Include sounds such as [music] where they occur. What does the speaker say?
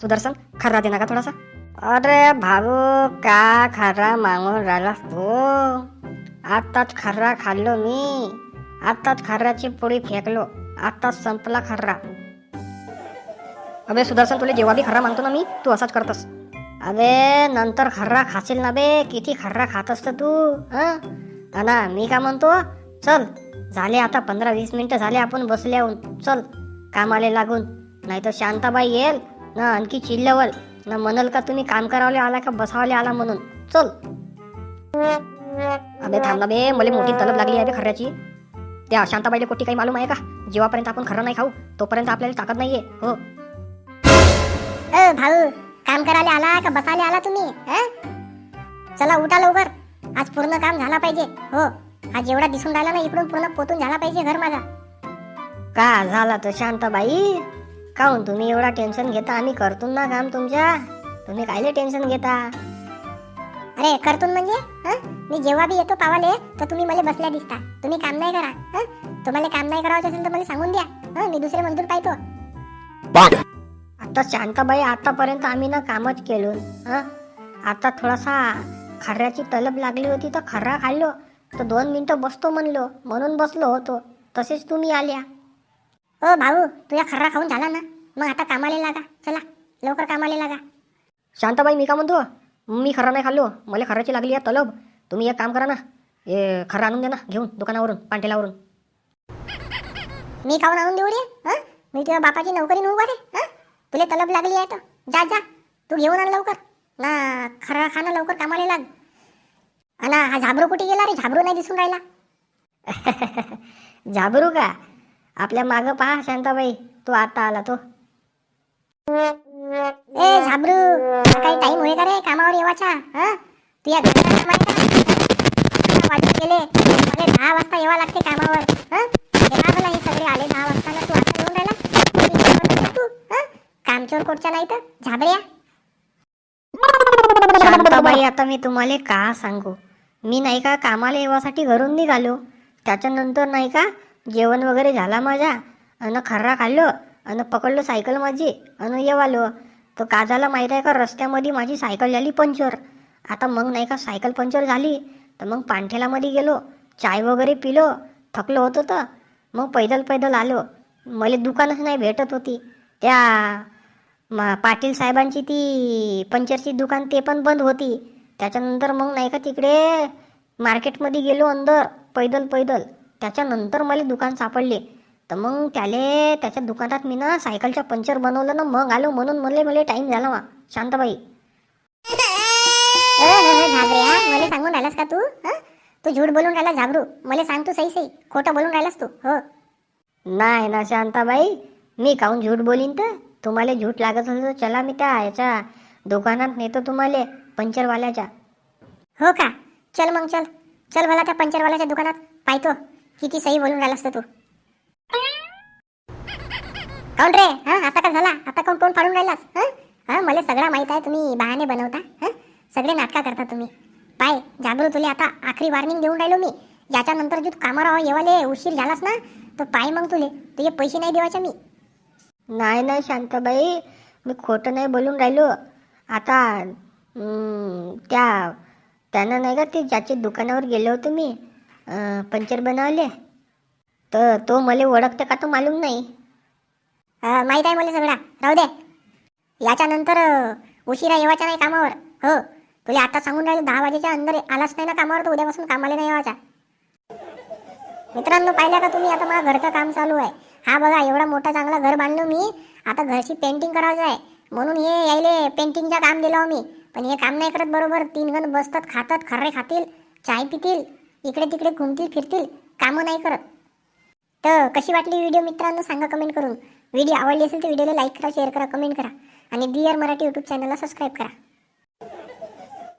सुदर्शन खर्रा दे ना का थोडासा? अरे भाऊ का खर्रा मागून राहिलास तू? आत्ताच खर्रा खाल्लो मी. आत्ताच खर्राची पोळी फेकलो. आत्ताच संपला खर्रा. अबे सुदर्शन तुला जेव्हा बी खर्रा मागतो ना मी तू असाच करतस. अबे नंतर खर्रा खाशील ना बे. किती खर्रा खात असतं तू हं? ना मी का म्हणतो? चल झाले आता पंधरा वीस मिनिटं झाले आपण बसल्याहून. चल कामाले लागून. नाही तर शांताबाई येईल. ना आणखी चिल्लवल ना म्हणल का तुम्ही काम करावले आला का बसावले आला म्हणून? चल. अबे थांबला बे मला मोठी तलब लागली आहे बे खऱ्याची त्या शांताबाईला कोटी काही मालूम आहे का? जेव्हापर्यंत आपण खरं नाही खाऊ तोपर्यंत आपल्याला ताकद नाहीये हो? भाऊ काम करायला आला का बसायला आला तुम्ही हं? चला उठा लवकर. आज पूर्ण काम झाला पाहिजे हो? आज जेवढा दिसून राहिला ना इकडून पूर्ण पोतून झाला पाहिजे घर माझा. का झाला तर शांताबाई? काहून? तुम्ही एवढा टेन्शन घेता आम्ही करतो ना काम तुमच्या? तुम्ही कायले टेन्शन घेता? अरे करतून म्हणजे? हं? मी जेव्हा बी येतो पावाले तर तुम्ही मला बसल्या दिसता. तुम्ही काम नाही करा हं? तुम्हाला काम नाही करायचं असेल तर मला सांगून द्या. हं? मी दुसरे मजदूर पाहतो. आता शांताबाई आतापर्यंत आम्ही ना कामच केलो हं? आता थोडासा खर्राची तलब लागली होती तर खर्रा खाल्लो. तर दोन मिनिटं बसतो म्हणलो. म्हणून बसलो होतो. तसेच तुम्ही आल्या. ओ भाऊ तुझ्या खर्रा खाऊन झाला ना. मग आता कामाला लागा. चला लवकर कामाला लागा. शांताबाई मी का म्हणतो? मी खरा नाही खाल्लो. मला खर्राची लागली आहे तलब. तुम्ही एक काम करा ना. हे खर्रा आणून द्या ना घेऊन दुकानावरून पांटेलावरून मी खाऊन आणून देऊ रे हं? मी तुझ्या बापाची नोकरी नव्हू का रे हं? तुला तलब लागली आहे तर. जा जा. तू घेऊन आण लवकर. ना खरा खाणं लवकर कामाला लाग. आणि हा झाबरू कुठे गेला रे? झाबरू नाही दिसून राहिला. [laughs] झाबरू का? आपल्या मागं पहा शांताबाई. तो आता आला तो. ए झाबरू काही टाइम होय का रे? कामावर येवाचा हं? तू या घराला काम वाजून गेले. मला दहा वाजता येवा लागते कामावर हं? हे का सगळे आले दहा वाजता ना तू आता येऊन राहिला. तू हं? कामचोर कोटच्या नाही तर? झाबऱ्या शांताबाई आता मी तुम्हाला का सांगू? मी नाही का कामाला येवासाठी घरून निघालो? त्याच्यानंतर नाही का जेवण वगैरे झाला माझा. अन खर्रा खाल्लो अन पकडलो सायकल माझी अन येवालो. तर का झाला माहीत आहे का रस्त्यामध्ये माझी सायकल झाली पंक्चर आता मग नाही का सायकल पंक्चर झाली तर मग पांठेलामध्ये गेलो चाय वगैरे पिलो थकलो होतो तर. मग पैदल पैदल आलो. मला दुकानच नाही भेटत होती. त्या म पाटील साहेबांची ती पंचरची दुकान ते पण बंद होती. त्याच्यानंतर मग नाही का तिकडे मार्केटमध्ये गेलो अंदर पैदल पैदल. त्याच्यानंतर मला दुकान सापडले. तर मग त्याले त्याच्या दुकानात मी ना सायकलच्या पंचर बनवलं ना मग आलो म्हणून मला मला टाईम झाला वा शांताबाई. मला सांगून राहिलास का तू? तू झूट बोलून राहिला झाबरू मला सांग तू सही सही खोटं बोलून राहिलास तू हो. नाही ना शांताबाई. मी काहून झूट बोलीन तर? तुम्हाला झूट लागत असेल तर चला मी त्या याच्या दुकानात नेतो तुम्हाला पंचरवाल्याच्या. हो का? चल मग चल. चल मला त्या पंचरवाल्याच्या दुकानात. पाहतो. किती सही बोलून राहिलास तर तू? काऊन रे? हा आता का झाला? आता कोण कोण फाडून राहिलास? हा? मला सगळं माहीत आहे तुम्ही बहाणे बनवता हं? सगळे नाटका करता तुम्ही. पाय जागरू तुले आता आखरी वॉर्निंग देऊन राहिलो मी. याच्यानंतर जो तू कामावर येवाले उशीर झालास ना तर पाय मग तुले. तुझे पैसे नाही देवाचे मी. नाही नाही शांताबाई. मी खोटं नाही बोलून राहिलो. आता त्या त्यानं नाही का ते ज्याच्या दुकानावर गेलो होतो मी. पंचर बनवले. तर तो मला ओळखते का तो मालूम नाही. माहीत आहे मला सगळा. राहू दे. याच्यानंतर अं, उशिरा येवायचा नाही कामावर. हो. तुला आता सांगून राहिले दहा वाजेच्या अंदर आलाच नाही ना कामावर तर उद्यापासून कामाला नाही यावाचा. मित्रांनो पाहिलं का तुम्ही? आता मला घरचं काम चालू आहे. हा बघा एवढा मोठा चांगला घर बांधलो मी. आता घरची पेंटिंग करायचं आहे. म्हणून हे यायले पेंटिंगचं काम दिलं मी पण हे काम नाही करत बरोबर. तीन गण बसतात खातात खर्रे खातील चाय पितील. इकडे तिकडे घुमतील फिरतील कामं नाही करत. तर कशी वाटली व्हिडिओ मित्रांनो? सांगा कमेंट करून. व्हिडिओ आवडली असेल तर व्हिडिओला लाईक करा शेअर करा कमेंट करा. आणि डिअर मराठी यूट्यूब चॅनलला सबस्क्राईब करा.